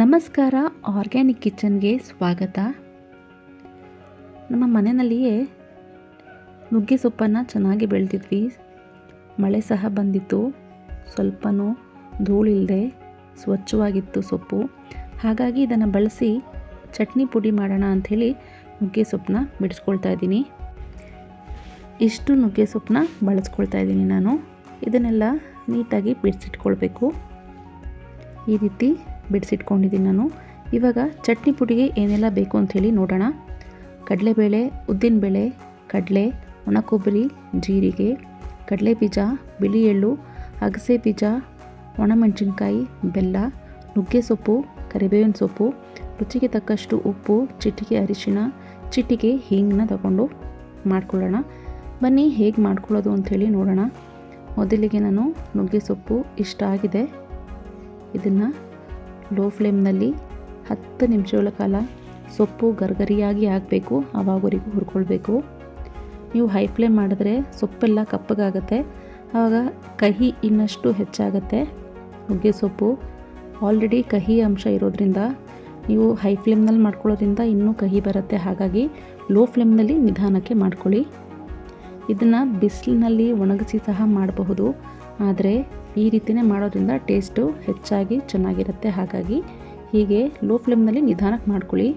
ನಮಸ್ಕಾರ, ಆರ್ಗ್ಯಾನಿಕ್ ಕಿಚನ್ಗೆ ಸ್ವಾಗತ. ನಮ್ಮ ಮನೆಯಲ್ಲಿಯೇ ನುಗ್ಗೆ ಸೊಪ್ಪನ್ನು ಚೆನ್ನಾಗಿ ಬೆಳೆದಿದ್ವಿ. ಮಳೆ ಸಹ ಬಂದಿತ್ತು. ಸ್ವಲ್ಪನೂ ಧೂಳಿಲ್ಲದೆ ಸ್ವಚ್ಛವಾಗಿತ್ತು ಸೊಪ್ಪು. ಹಾಗಾಗಿ ಇದನ್ನು ಬಳಸಿ ಚಟ್ನಿ ಪುಡಿ ಮಾಡೋಣ ಅಂಥೇಳಿ ನುಗ್ಗೆ ಸೊಪ್ಪನ್ನ ಬಿಡಿಸ್ಕೊಳ್ತಾ ಇದ್ದೀನಿ. ಇಷ್ಟು ನುಗ್ಗೆ ಸೊಪ್ಪನ್ನ ಬಳಸ್ಕೊಳ್ತಾ ಇದ್ದೀನಿ ನಾನು. ಇದನ್ನೆಲ್ಲ ನೀಟಾಗಿ ಬಿಡಿಸಿಟ್ಕೊಳ್ಬೇಕು. ಈ ರೀತಿ ಬಿಡಿಸಿಟ್ಕೊಂಡಿದ್ದೀನಿ ನಾನು. ಇವಾಗ ಚಟ್ನಿ ಪುಡಿಗೆ ಏನೆಲ್ಲ ಬೇಕು ಅಂಥೇಳಿ ನೋಡೋಣ. ಕಡಲೆಬೇಳೆ, ಉದ್ದಿನಬೇಳೆ, ಕಡಲೆ, ಒಣಕೊಬ್ಬರಿ, ಜೀರಿಗೆ ಕಡಲೆ ಬೀಜ ಬಿಳಿ ಎಳ್ಳು ಅಗಸೆ ಬೀಜ ಒಣಮೆಣಸಿನ್ಕಾಯಿ, ಬೆಲ್ಲ, ನುಗ್ಗೆ ಸೊಪ್ಪು, ಕರಿಬೇವಿನ ಸೊಪ್ಪು, ರುಚಿಗೆ ತಕ್ಕಷ್ಟು ಉಪ್ಪು, ಚಿಟಿಕೆ ಅರಿಶಿಣ, ಚಿಟಿಕೆ ಹಿಂಗನ್ನ ತಗೊಂಡು ಮಾಡ್ಕೊಳ್ಳೋಣ. ಬನ್ನಿ ಹೇಗೆ ಮಾಡ್ಕೊಳ್ಳೋದು ಅಂಥೇಳಿ ನೋಡೋಣ. ಮೊದಲಿಗೆ ನಾನು ನುಗ್ಗೆ ಸೊಪ್ಪು ಇಷ್ಟ ಆಗಿದೆ. ಇದನ್ನು ಲೋ ಫ್ಲೇಮ್ನಲ್ಲಿ ಹತ್ತು ನಿಮಿಷಗಳ ಕಾಲ ಸೊಪ್ಪು ಗರ್ಗರಿಯಾಗಿ ಆಗಬೇಕು ಆವಾಗವರೆಗೂ ಹುರ್ಕೊಳ್ಬೇಕು. ನೀವು ಹೈ ಫ್ಲೇಮ್ ಮಾಡಿದ್ರೆ ಸೊಪ್ಪೆಲ್ಲ ಕಪ್ಪಗಾಗುತ್ತೆ. ಆವಾಗ ಕಹಿ ಇನ್ನಷ್ಟು ಹೆಚ್ಚಾಗುತ್ತೆ. ನುಗ್ಗೆ ಸೊಪ್ಪು, ಆಲ್ರೆಡಿ ಕಹಿ ಅಂಶ ಇರೋದ್ರಿಂದ, ನೀವು ಹೈ ಫ್ಲೇಮ್ನಲ್ಲಿ ಮಾಡ್ಕೊಳ್ಳೋದ್ರಿಂದ ಇನ್ನೂ ಕಹಿ ಬರುತ್ತೆ. ಹಾಗಾಗಿ ಲೋ ಫ್ಲೇಮ್ನಲ್ಲಿ ನಿಧಾನಕ್ಕೆ ಮಾಡ್ಕೊಳ್ಳಿ. ಇದನ್ನು ಬಿಸಿಲಿನಲ್ಲಿ ಒಣಗಿಸಿ ಸಹ ಮಾಡಬಹುದು. ಆದರೆ ಈ ರೀತಿಯೇ ಮಾಡೋದ್ರಿಂದ ಟೇಸ್ಟು ಹೆಚ್ಚಾಗಿ ಚೆನ್ನಾಗಿರುತ್ತೆ. ಹಾಗಾಗಿ ಹೀಗೆ ಲೋ ಫ್ಲೇಮ್ನಲ್ಲಿ ನಿಧಾನಕ್ಕೆ ಮಾಡ್ಕೊಳ್ಳಿ.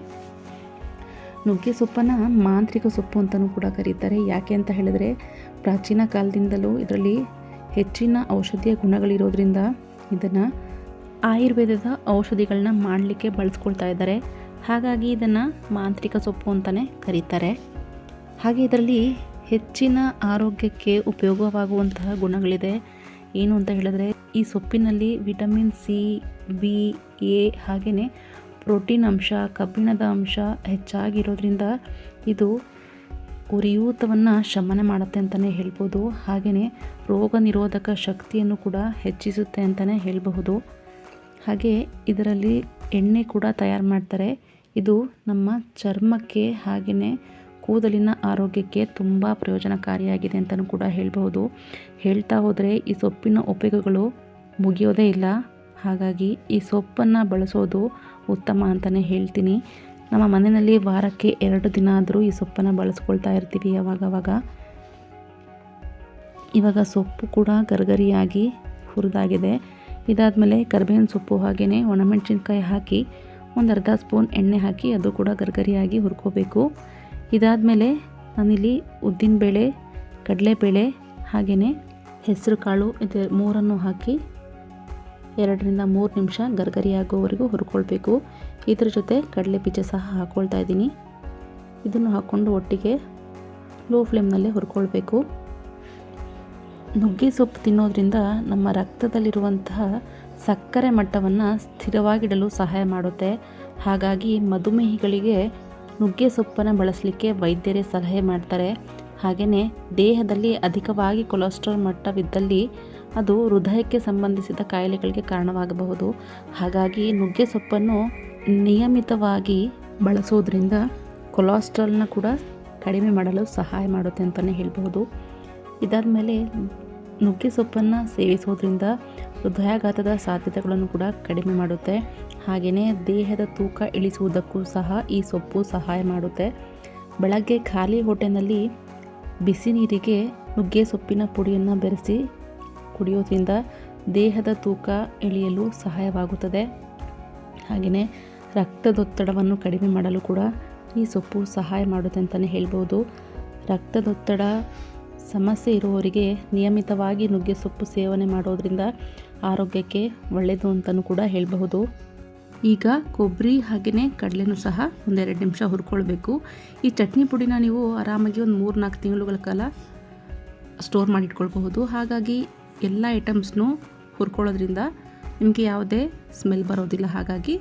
ನುಗ್ಗೆ ಸೊಪ್ಪನ್ನು ಮಾಂತ್ರಿಕ ಸೊಪ್ಪು ಅಂತಲೂ ಕೂಡ ಕರೀತಾರೆ. ಯಾಕೆ ಅಂತ ಹೇಳಿದ್ರೆ ಪ್ರಾಚೀನ ಕಾಲದಿಂದಲೂ ಇದರಲ್ಲಿ ಹೆಚ್ಚಿನ ಔಷಧೀಯ ಗುಣಗಳಿರೋದ್ರಿಂದ ಇದನ್ನು ಆಯುರ್ವೇದದ ಔಷಧಿಗಳನ್ನ ಮಾಡಲಿಕ್ಕೆ ಬಳಸ್ಕೊಳ್ತಾ ಇದ್ದಾರೆ. ಹಾಗಾಗಿ ಇದನ್ನು ಮಾಂತ್ರಿಕ ಸೊಪ್ಪು ಅಂತಲೇ ಕರೀತಾರೆ. ಹಾಗೆ ಇದರಲ್ಲಿ ಹೆಚ್ಚಿನ ಆರೋಗ್ಯಕ್ಕೆ ಉಪಯೋಗವಾಗುವಂತಹ ಗುಣಗಳಿದೆ. ಏನು ಅಂತ ಹೇಳಿದ್ರೆ ಈ ಸೊಪ್ಪಿನಲ್ಲಿ ವಿಟಮಿನ್ ಸಿ, ಬಿ, ಎ ಹಾಗೆಯೇ ಪ್ರೋಟೀನ್ ಅಂಶ, ಕಬ್ಬಿಣದ ಅಂಶ ಹೆಚ್ಚಾಗಿರೋದ್ರಿಂದ ಇದು ಉರಿಯೂತವನ್ನು ಶಮನ ಮಾಡುತ್ತೆ ಅಂತಲೇ ಹೇಳ್ಬೋದು. ಹಾಗೆಯೇ ರೋಗ ನಿರೋಧಕ ಶಕ್ತಿಯನ್ನು ಕೂಡ ಹೆಚ್ಚಿಸುತ್ತೆ ಅಂತಲೇ ಹೇಳಬಹುದು. ಹಾಗೆ ಇದರಲ್ಲಿ ಎಣ್ಣೆ ಕೂಡ ತಯಾರು ಮಾಡ್ತಾರೆ. ಇದು ನಮ್ಮ ಚರ್ಮಕ್ಕೆ ಹಾಗೆಯೇ ಕೂದಲಿನ ಆರೋಗ್ಯಕ್ಕೆ ತುಂಬ ಪ್ರಯೋಜನಕಾರಿಯಾಗಿದೆ ಅಂತಲೂ ಕೂಡ ಹೇಳ್ಬೋದು ಹೇಳ್ತಾ ಹೋದರೆ ಈ ಸೊಪ್ಪಿನ ಉಪಯೋಗಗಳು ಮುಗಿಯೋದೇ ಇಲ್ಲ. ಹಾಗಾಗಿ ಈ ಸೊಪ್ಪನ್ನು ಬಳಸೋದು ಉತ್ತಮ ಅಂತಲೇ ಹೇಳ್ತೀನಿ. ನಮ್ಮ ಮನೆಯಲ್ಲಿ ವಾರಕ್ಕೆ ಎರಡು ದಿನ ಆದರೂ ಈ ಸೊಪ್ಪನ್ನು ಬಳಸ್ಕೊಳ್ತಾ ಇರ್ತೀವಿ ಯಾವಾಗವಾಗ. ಇವಾಗ ಸೊಪ್ಪು ಕೂಡ ಗರ್ಗರಿಯಾಗಿ ಹುರಿದಾಗಿದೆ. ಇದಾದಮೇಲೆ ಕರಿಬೇವಿನ ಸೊಪ್ಪು ಹಾಗೆಯೇ ಒಣಮೆಣಸಿನ್ಕಾಯಿ ಹಾಕಿ ಒಂದು ಅರ್ಧ ಸ್ಪೂನ್ ಎಣ್ಣೆ ಹಾಕಿ ಅದು ಕೂಡ ಗರ್ಗರಿಯಾಗಿ ಹುರ್ಕೋಬೇಕು. ಇದಾದಮೇಲೆ ನಾನಿಲ್ಲಿ ಉದ್ದಿನಬೇಳೆ ಕಡಲೆಬೇಳೆ ಹಾಗೆಯೇ ಹೆಸರು ಕಾಳು ಇದು ಮೂರನ್ನು ಹಾಕಿ ಎರಡರಿಂದ ಮೂರು ನಿಮಿಷ ಗರ್ಗರಿ ಹುರ್ಕೊಳ್ಬೇಕು. ಇದ್ರ ಜೊತೆ ಕಡಲೆ ಬೀಜ ಸಹ ಹಾಕ್ಕೊಳ್ತಾ ಇದ್ದೀನಿ. ಇದನ್ನು ಹಾಕ್ಕೊಂಡು ಒಟ್ಟಿಗೆ ಲೋ ಫ್ಲೇಮ್ನಲ್ಲೇ ಹುರ್ಕೊಳ್ಬೇಕು. ನುಗ್ಗೆ ಸೊಪ್ಪು ತಿನ್ನೋದ್ರಿಂದ ನಮ್ಮ ರಕ್ತದಲ್ಲಿರುವಂತಹ ಸಕ್ಕರೆ ಮಟ್ಟವನ್ನು ಸ್ಥಿರವಾಗಿಡಲು ಸಹಾಯ ಮಾಡುತ್ತೆ. ಹಾಗಾಗಿ ಮಧುಮೇಹಿಗಳಿಗೆ ನುಗ್ಗೆ ಸೊಪ್ಪನ್ನು ಬಳಸಲಿಕ್ಕೆ ವೈದ್ಯರೇ ಸಲಹೆ ಮಾಡ್ತಾರೆ. ಹಾಗೆಯೇ ದೇಹದಲ್ಲಿ ಅಧಿಕವಾಗಿ ಕೊಲೆಸ್ಟ್ರಾಲ್ ಮಟ್ಟವಿದ್ದಲ್ಲಿ ಅದು ಹೃದಯಕ್ಕೆ ಸಂಬಂಧಿಸಿದ ಕಾಯಿಲೆಗಳಿಗೆ ಕಾರಣವಾಗಬಹುದು. ಹಾಗಾಗಿ ನುಗ್ಗೆ ಸೊಪ್ಪನ್ನು ನಿಯಮಿತವಾಗಿ ಬಳಸೋದ್ರಿಂದ ಕೊಲೆಸ್ಟ್ರಾಲ್ನ ಕೂಡ ಕಡಿಮೆ ಮಾಡಲು ಸಹಾಯ ಮಾಡುತ್ತೆ ಅಂತಲೇ ಹೇಳ್ಬೋದು ಇದಾದಮೇಲೆ ನುಗ್ಗೆ ಸೊಪ್ಪನ್ನು ಸೇವಿಸೋದ್ರಿಂದ ಹೃದಯಾಘಾತದ ಸಾಧ್ಯತೆಗಳನ್ನು ಕೂಡ ಕಡಿಮೆ ಮಾಡುತ್ತೆ. ಹಾಗೆಯೇ ದೇಹದ ತೂಕ ಇಳಿಸುವುದಕ್ಕೂ ಸಹ ಈ ಸೊಪ್ಪು ಸಹಾಯ ಮಾಡುತ್ತೆ. ಬೆಳಗ್ಗೆ ಖಾಲಿ ಹೊಟ್ಟೆನಲ್ಲಿ ಬಿಸಿ ನೀರಿಗೆ ನುಗ್ಗೆ ಸೊಪ್ಪಿನ ಪುಡಿಯನ್ನು ಬೆರೆಸಿ ಕುಡಿಯೋದ್ರಿಂದ ದೇಹದ ತೂಕ ಇಳಿಯಲು ಸಹಾಯವಾಗುತ್ತದೆ. ಹಾಗೆಯೇ ರಕ್ತದೊತ್ತಡವನ್ನು ಕಡಿಮೆ ಮಾಡಲು ಕೂಡ ಈ ಸೊಪ್ಪು ಸಹಾಯ ಮಾಡುತ್ತೆ ಅಂತಲೇ ಹೇಳ್ಬೋದು. ರಕ್ತದೊತ್ತಡ ಸಮಸ್ಯೆ ಇರುವವರಿಗೆ ನಿಯಮಿತವಾಗಿ ನುಗ್ಗೆ ಸೊಪ್ಪು ಸೇವನೆ ಮಾಡೋದ್ರಿಂದ ಆರೋಗ್ಯಕ್ಕೆ ಒಳ್ಳೆಯದು ಅಂತಲೂ ಕೂಡ ಹೇಳಬಹುದು. ಈಗ ಕೊಬ್ಬರಿ ಹಾಗೆಯೇ ಕಡಲೆನೂ ಸಹ ಒಂದೆರಡು ನಿಮಿಷ ಹುರ್ಕೊಳ್ಬೇಕು. ಈ ಚಟ್ನಿ ಪುಡಿನ ನೀವು ಆರಾಮಾಗಿ ಒಂದು ಮೂರು ನಾಲ್ಕು ತಿಂಗಳುಗಳ ಕಾಲ ಸ್ಟೋರ್ ಮಾಡಿಟ್ಕೊಳ್ಬಹುದು. ಹಾಗಾಗಿ ಎಲ್ಲ ಐಟಮ್ಸ್ನೂ ಹುರ್ಕೊಳ್ಳೋದ್ರಿಂದ ನಿಮಗೆ ಯಾವುದೇ ಸ್ಮೆಲ್ ಬರೋದಿಲ್ಲ. ಹಾಗಾಗಿ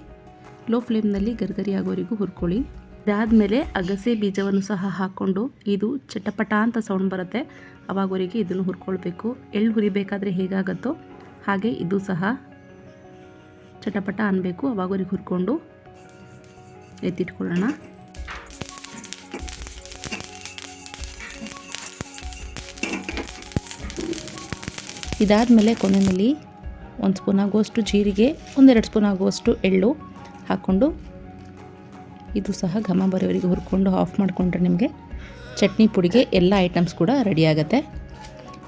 ಲೋ ಫ್ಲೇಮ್ನಲ್ಲಿ ಗರ್ಗರಿ ಆಗೋರಿಗೂ ಹುರ್ಕೊಳ್ಳಿ. ಇದಾದಮೇಲೆ ಅಗಸೆ ಬೀಜವನ್ನು ಸಹ ಹಾಕ್ಕೊಂಡು ಇದು ಚಟಪಟ ಅಂತ ಸೌಂಡ್ ಬರುತ್ತೆ. ಅವಾಗವರೆಗೆ ಇದನ್ನು ಹುರ್ಕೊಳ್ಬೇಕು. ಎಳ್ಳು ಹುರಿಬೇಕಾದ್ರೆ ಹೇಗಾಗುತ್ತೋ ಹಾಗೆ ಇದು ಸಹ ಚಟಪಟ ಅನ್ನಬೇಕು ಅವಾಗವರೆಗೆ ಹುರ್ಕೊಂಡು ಎತ್ತಿಟ್ಕೊಳ್ಳೋಣ. ಇದಾದಮೇಲೆ ಕೊನೆಯಲ್ಲಿ ಒಂದು ಸ್ಪೂನ್ ಆಗುವಷ್ಟು ಜೀರಿಗೆ, ಒಂದೆರಡು ಸ್ಪೂನ್ ಆಗುವಷ್ಟು ಎಳ್ಳು ಹಾಕ್ಕೊಂಡು ಇದು ಸಹ ಘಮ ಬರೋವರೆಗೆ ಹುರ್ಕೊಂಡು ಆಫ್ ಮಾಡಿಕೊಂಡ್ರೆ ನಿಮಗೆ ಚಟ್ನಿ ಪುಡಿಗೆ ಎಲ್ಲ ಐಟಮ್ಸ್ ಕೂಡ ರೆಡಿ ಆಗುತ್ತೆ.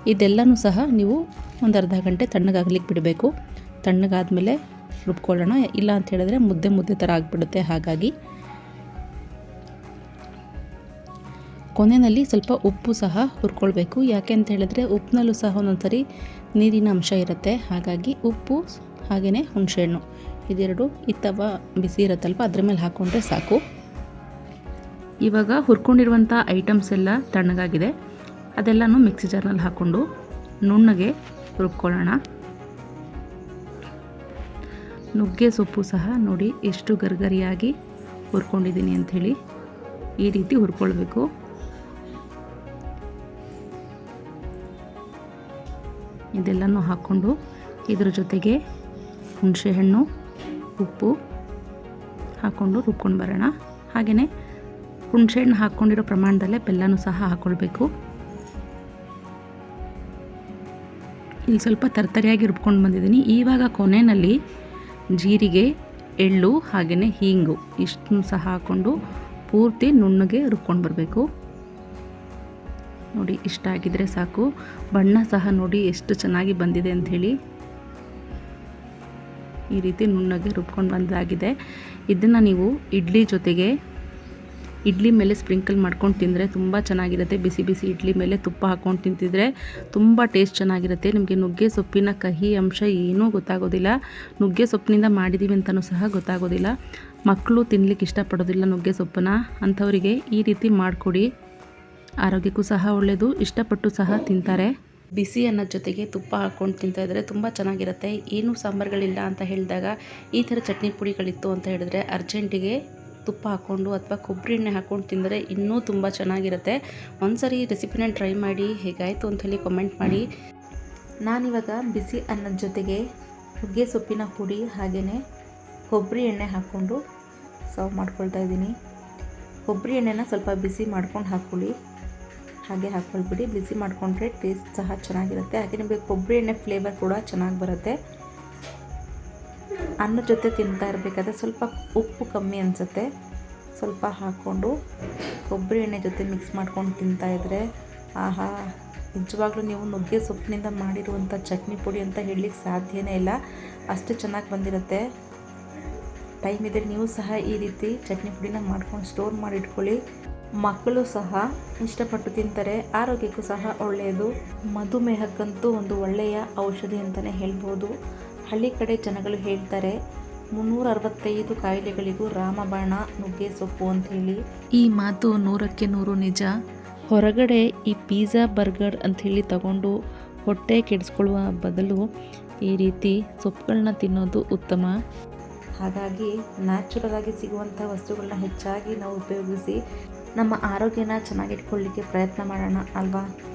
ಇದೆಲ್ಲನೂ ಸಹ ನೀವು ಒಂದು ಅರ್ಧ ಗಂಟೆ ತಣ್ಣಗಾಗ್ಲಿಕ್ಕೆ ಬಿಡಬೇಕು. ತಣ್ಣಗಾದಮೇಲೆ ರುಬ್ಕೊಳ್ಳೋಣ. ಇಲ್ಲ ಅಂತ ಹೇಳಿದ್ರೆ ಮುದ್ದೆ ಮುದ್ದೆ ಥರ ಆಗಿಬಿಡುತ್ತೆ. ಹಾಗಾಗಿ ಕೊನೆಯಲ್ಲಿ ಸ್ವಲ್ಪ ಉಪ್ಪು ಸಹ ಹುರ್ಕೊಳ್ಬೇಕು. ಯಾಕೆ ಅಂತ ಹೇಳಿದ್ರೆ ಉಪ್ಪಿನಲ್ಲೂ ಸಹ ಒಂದೊಂದು ಸರಿ ನೀರಿನ ಅಂಶ ಇರುತ್ತೆ. ಹಾಗಾಗಿ ಉಪ್ಪು ಹಾಗೆಯೇ ಹುಣಸೆಹಣ್ಣು. ಇದೆರಡು ಇತ್ತವ ಬಿಸಿ ಇರುತ್ತಲ್ವ? ಅದ್ರ ಮೇಲೆ ಹಾಕ್ಕೊಂಡ್ರೆ ಸಾಕು. ಇವಾಗ ಹುರ್ಕೊಂಡಿರುವಂಥ ಐಟಮ್ಸ್ ಎಲ್ಲ ತಣ್ಣಗಾಗಿದೆ. ಅದೆಲ್ಲನೂ ಮಿಕ್ಸಿ ಜಾರ್ನಲ್ಲಿ ಹಾಕ್ಕೊಂಡು ನುಣ್ಣಗೆ ರುಬ್ಕೊಳ್ಳೋಣ ನುಗ್ಗೆ ಸೊಪ್ಪು ಸಹ ನೋಡಿ ಎಷ್ಟು ಗರ್ಗರಿಯಾಗಿ ಹುರ್ಕೊಂಡಿದ್ದೀನಿ ಅಂಥೇಳಿ ಈ ರೀತಿ ಹುರ್ಕೊಳ್ಬೇಕು. ಇದೆಲ್ಲನೂ ಹಾಕ್ಕೊಂಡು ಇದ್ರ ಜೊತೆಗೆ ಹುಣಸೆಹಣ್ಣು ಉಪ್ಪು ಹಾಕ್ಕೊಂಡು ರುಬ್ಕೊಂಡು ಬರೋಣ. ಹಾಗೆಯೇ ಹುಣಸೆಹಣ್ಣು ಹಾಕ್ಕೊಂಡಿರೋ ಪ್ರಮಾಣದಲ್ಲೇ ಬೆಲ್ಲನೂ ಸಹ ಹಾಕ್ಕೊಳ್ಬೇಕು. ಇಲ್ಲಿ ಸ್ವಲ್ಪ ತರ್ತರಿಯಾಗಿ ರುಬ್ಕೊಂಡು ಬಂದಿದ್ದೀನಿ. ಇವಾಗ ಕೊನೆಯಲ್ಲಿ ಜೀರಿಗೆ, ಎಳ್ಳು, ಹಾಗೆಯೇ ಹೀಂಗು ಇಷ್ಟನ್ನು ಸಹ ಹಾಕ್ಕೊಂಡು ಪೂರ್ತಿ ನುಣ್ಣಗೆ ರುಬ್ಕೊಂಡು ಬರಬೇಕು. ನೋಡಿ, ಇಷ್ಟ ಆಗಿದ್ರೆ ಸಾಕು. ಬಣ್ಣ ಸಹ ನೋಡಿ ಎಷ್ಟು ಚೆನ್ನಾಗಿ ಬಂದಿದೆ ಅಂಥೇಳಿ. ಈ ರೀತಿ ನುಣ್ಣಗೆ ರುಬ್ಕೊಂಡು ಬಂದಾಗಿದೆ. ಇದನ್ನು ನೀವು ಇಡ್ಲಿ ಜೊತೆಗೆ ಇಡ್ಲಿ ಮೇಲೆ ಸ್ಪ್ರಿಂಕಲ್ ಮಾಡ್ಕೊಂಡು ತಿಂದರೆ ತುಂಬ ಚೆನ್ನಾಗಿರುತ್ತೆ. ಬಿಸಿ ಬಿಸಿ ಇಡ್ಲಿ ಮೇಲೆ ತುಪ್ಪ ಹಾಕ್ಕೊಂಡು ತಿಂತಿದ್ರೆ ತುಂಬ ಟೇಸ್ಟ್ ಚೆನ್ನಾಗಿರುತ್ತೆ. ನಿಮಗೆ ನುಗ್ಗೆ ಸೊಪ್ಪಿನ ಕಹಿ ಅಂಶ ಏನೂ ಗೊತ್ತಾಗೋದಿಲ್ಲ. ನುಗ್ಗೆ ಸೊಪ್ಪಿನಿಂದ ಮಾಡಿದ್ದೀವಿ ಅಂತಲೂ ಸಹ ಗೊತ್ತಾಗೋದಿಲ್ಲ. ಮಕ್ಕಳು ತಿನ್ನಲಿಕ್ಕೆ ಇಷ್ಟಪಡೋದಿಲ್ಲ ನುಗ್ಗೆ ಸೊಪ್ಪನ್ನ. ಅಂಥವರಿಗೆ ಈ ರೀತಿ ಮಾಡಿಕೊಡಿ. ಆರೋಗ್ಯಕ್ಕೂ ಸಹ ಒಳ್ಳೆಯದು ಇಷ್ಟಪಟ್ಟು ಸಹ ತಿಂತಾರೆ. ಬಿಸಿ ಅನ್ನದ ಜೊತೆಗೆ ತುಪ್ಪ ಹಾಕ್ಕೊಂಡು ತಿಂತಾಯಿದ್ರೆ ತುಂಬ ಚೆನ್ನಾಗಿರುತ್ತೆ. ಏನೂ ಸಾಂಬಾರುಗಳಿಲ್ಲ ಅಂತ ಹೇಳಿದಾಗ ಈ ಥರ ಚಟ್ನಿ ಪುಡಿಗಳಿತ್ತು ಅಂತ ಹೇಳಿದ್ರೆ ಅರ್ಜೆಂಟಿಗೆ ತುಪ್ಪ ಹಾಕ್ಕೊಂಡು ಅಥವಾ ಕೊಬ್ಬರಿ ಎಣ್ಣೆ ಹಾಕ್ಕೊಂಡು ತಿಂದರೆ ಇನ್ನೂ ತುಂಬ ಚೆನ್ನಾಗಿರುತ್ತೆ. ಒಂದ್ಸರಿ ರೆಸಿಪಿನ ಟ್ರೈ ಮಾಡಿ, ಹೇಗಾಯಿತು ಅಂತ ಹೇಳಿ ಕಮೆಂಟ್ ಮಾಡಿ. ನಾನಿವಾಗ ಬಿಸಿ ಅನ್ನದ ಜೊತೆಗೆ ಹುಗ್ಗೆ ಸೊಪ್ಪಿನ ಪುಡಿ ಹಾಗೆಯೇ ಕೊಬ್ಬರಿ ಎಣ್ಣೆ ಹಾಕ್ಕೊಂಡು ಸರ್ವ್ ಮಾಡ್ಕೊಳ್ತಾ ಇದ್ದೀನಿ. ಕೊಬ್ಬರಿ ಎಣ್ಣೆನ ಸ್ವಲ್ಪ ಬಿಸಿ ಮಾಡ್ಕೊಂಡು ಹಾಕ್ಕೊಳ್ಳಿ. ಹಾಗೆ ಹಾಕ್ಕೊಳ್ಬಿಡಿ ಬಿಸಿ ಮಾಡಿಕೊಂಡ್ರೆ ಟೇಸ್ಟ್ ಸಹ ಚೆನ್ನಾಗಿರುತ್ತೆ. ಹಾಗೆ ನಿಮಗೆ ಕೊಬ್ಬರಿ ಎಣ್ಣೆ ಫ್ಲೇವರ್ ಕೂಡ ಚೆನ್ನಾಗಿ ಬರುತ್ತೆ. ಅನ್ನ ಜೊತೆ ತಿಂತಾ ಇರಬೇಕಾದ್ರೆ ಸ್ವಲ್ಪ ಉಪ್ಪು ಕಮ್ಮಿ ಅನಿಸುತ್ತೆ. ಸ್ವಲ್ಪ ಹಾಕ್ಕೊಂಡು ಕೊಬ್ಬರಿ ಎಣ್ಣೆ ಜೊತೆ ಮಿಕ್ಸ್ ಮಾಡ್ಕೊಂಡು ತಿಂತಾ ಇದ್ದರೆ ಆಹಾ, ನಿಜವಾಗ್ಲೂ ನೀವು ನುಗ್ಗೆ ಸೊಪ್ಪಿನಿಂದ ಮಾಡಿರುವಂಥ ಚಟ್ನಿ ಪುಡಿ ಅಂತ ಹೇಳಲಿಕ್ಕೆ ಸಾಧ್ಯನೇ ಇಲ್ಲ. ಅಷ್ಟು ಚೆನ್ನಾಗಿ ಬಂದಿರುತ್ತೆ. ಟೈಮ್ ಇದ್ದರೆ ನೀವು ಸಹ ಈ ರೀತಿ ಚಟ್ನಿ ಪುಡಿನ ಮಾಡ್ಕೊಂಡು ಸ್ಟೋರ್ ಮಾಡಿ ಇಟ್ಕೊಳ್ಳಿ. ಮಕ್ಕಳು ಸಹ ಇಷ್ಟಪಟ್ಟು ತಿಂತಾರೆ ಆರೋಗ್ಯಕ್ಕೂ ಸಹ ಒಳ್ಳೆಯದು. ಮಧುಮೇಹಕ್ಕಂತೂ ಒಂದು ಒಳ್ಳೆಯ ಔಷಧಿ ಅಂತಲೇ ಹೇಳ್ಬೋದು. ಹಳ್ಳಿ ಕಡೆ ಜನಗಳು ಹೇಳ್ತಾರೆ ಮುನ್ನೂರ ಅರವತ್ತೈದು ಕಾಯಿಲೆಗಳಿಗೂ ರಾಮಬಾಣ ನುಗ್ಗೆ ಸೊಪ್ಪು ಅಂಥೇಳಿ ಈ ಮಾತು ನೂರಕ್ಕೆ ನೂರು ನಿಜ. ಹೊರಗಡೆ ಈ ಪಿಜ್ಜಾ ಬರ್ಗರ್ ಅಂಥೇಳಿ ತಗೊಂಡು ಹೊಟ್ಟೆ ಕೆಡಿಸ್ಕೊಳ್ಳುವ ಬದಲು ಈ ರೀತಿ ಸೊಪ್ಪುಗಳನ್ನ ತಿನ್ನೋದು ಉತ್ತಮ. ಹಾಗಾಗಿ ನ್ಯಾಚುರಲ್ ಆಗಿ ಸಿಗುವಂಥ ವಸ್ತುಗಳನ್ನ ಹೆಚ್ಚಾಗಿ ನಾವು ಉಪಯೋಗಿಸಿ ನಮ್ಮ ಆರೋಗ್ಯನ ಚೆನ್ನಾಗಿಟ್ಕೊಳ್ಳಿಕ್ಕೆ ಪ್ರಯತ್ನ ಮಾಡೋಣ ಅಲ್ವಾ?